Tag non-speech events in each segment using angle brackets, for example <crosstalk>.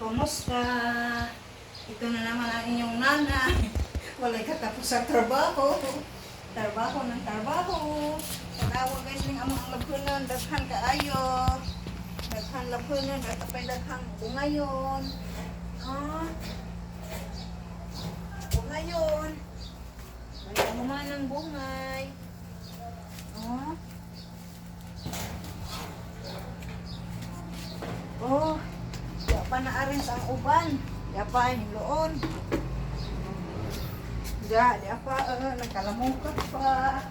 Kumusta? Ito na naman ang inyong nanay. <laughs> Walay katapos sa trabaho. Trabaho ng trabaho. Tanawa guys ng among labhunan. Daghan kaayo. Daghan labhunan. At apay daghang bungayon. Ah. Bungayon. May naman ng bungay. Di pa na arin sa ang uban. Di pa hiloon. Di, di pa, uh, nagkalamukat pa.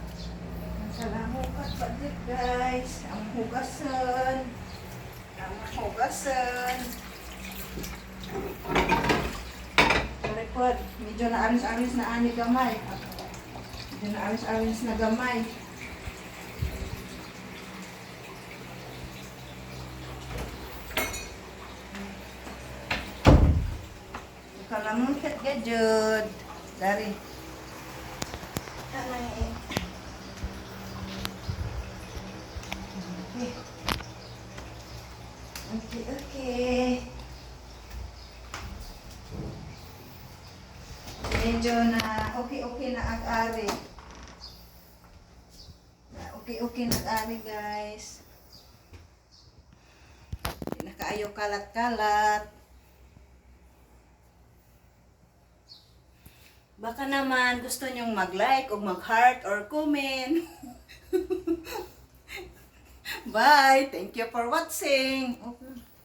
Nagkalamukat pa dit guys. Ang hugasan. Ang hugasan. Po, medyo na aris-aris na ani gamay. Medyo na aris-aris na gamay. Kalamukat ka, Jud. Dari. Okay. Okay, okay. Medyo na okay-okay na ag-ari. Okay-okay na ag-ari, guys. Hindi na kaayo kalat-kalat. Baka naman gusto nyong mag-like o mag-heart or comment. <laughs> Bye! Thank you for watching. Okay.